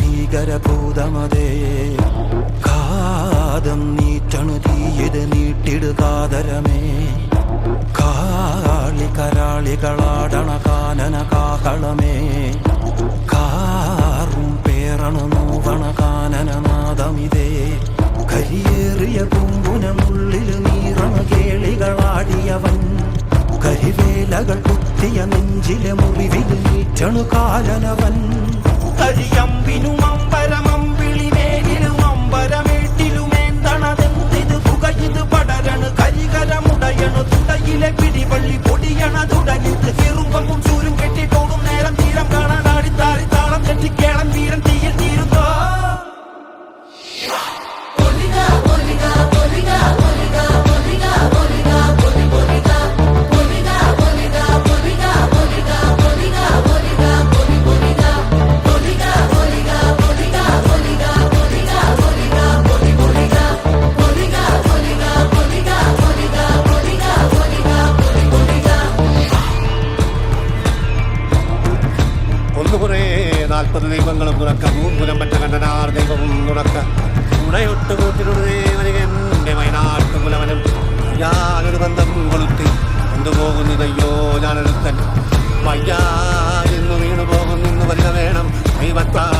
ഭീകരഭൂതമതേ. കാതം നീറ്റണു തീയത് നീട്ടിടുകാതരമേ കാളി കരാളികളാടണ കാനന കാഹളമേ കാറും കരിവേലകൾ കുത്തിയ നെഞ്ചിലെ മുറിവിൽ നീറ്റണു കാലനവൻ ഒന്നുകുറേ നാൽപ്പത് ദൈവങ്ങളും തുറക്ക മൂന്നുരം പറ്റ കണ്ടനാർ ദൈവവും തുറക്ക. ഉണയൊട്ട് കൂട്ടിനൊരു ദേവനികന്റെ വയനാട്ടു കുലവനും ഞാനൊരു ബന്ധം കൊളുത്തി കൊണ്ടുപോകുന്നതയ്യോ ഞാനൊരുത്തൻ വയ്യാ എന്ന് വീണു പോകുന്നു വരിക വേണം. ദൈവത്താന്മാരേ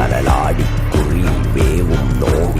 கடலாடி குறி வேவும் நோவி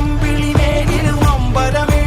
അമ്പരമമ്പിളിമേലിലും അമ്പരമേ